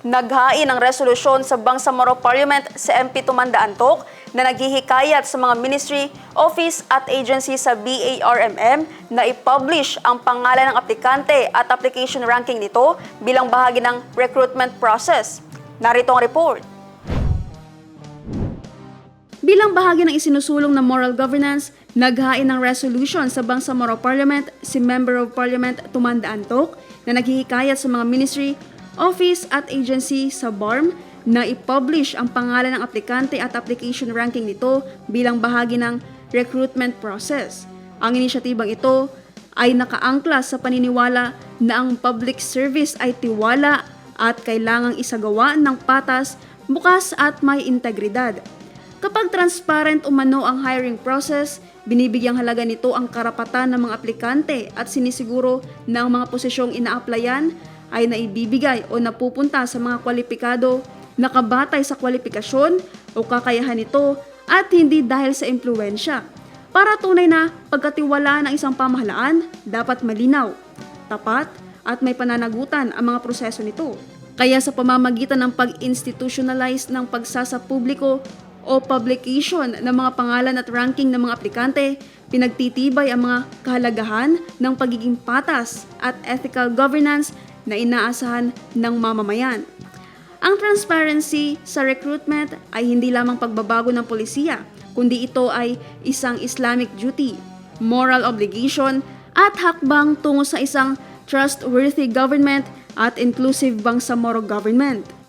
naghain ng resolusyon sa Bangsamoro Parliament sa MP Tumanda Antok na naghihikayat sa mga ministry, office at agency sa BARMM na i-publish ang pangalan ng aplikante at application ranking nito bilang bahagi ng recruitment process. Narito ang report. Bilang bahagi ng isinusulong na moral governance, naghain ng resolution sa Bangsamoro Parliament si Member of Parliament Tumanda Antok na naghihikayat sa mga ministry, office at agency sa BARM na i-publish ang pangalan ng aplikante at application ranking nito bilang bahagi ng recruitment process. Ang inisyatibang ito ay nakaangkla sa paniniwala na ang public service ay tiwala at kailangang isagawa ng patas, bukas at may integridad. Kapag transparent umano ang hiring process, binibigyang halaga nito ang karapatan ng mga aplikante at sinisiguro na ang mga posisyong ina-applyan ay naibibigay o napupunta sa mga kwalipikado nakabatay sa kwalifikasyon o kakayahan nito at hindi dahil sa impluensya. Para tunay na pagkatiwala ng isang pamahalaan, dapat malinaw, tapat at may pananagutan ang mga proseso nito. Kaya sa pamamagitan ng pag-institutionalize ng pagsasapubliko o publication ng mga pangalan at ranking ng mga aplikante, pinagtitibay ang mga kahalagahan ng pagiging patas at ethical governance na inaasahan ng mamamayan. Ang transparency sa recruitment ay hindi lamang pagbabago ng polisiya, kundi ito ay isang Islamic duty, moral obligation at hakbang tungo sa isang trustworthy government at inclusive Bangsamoro government.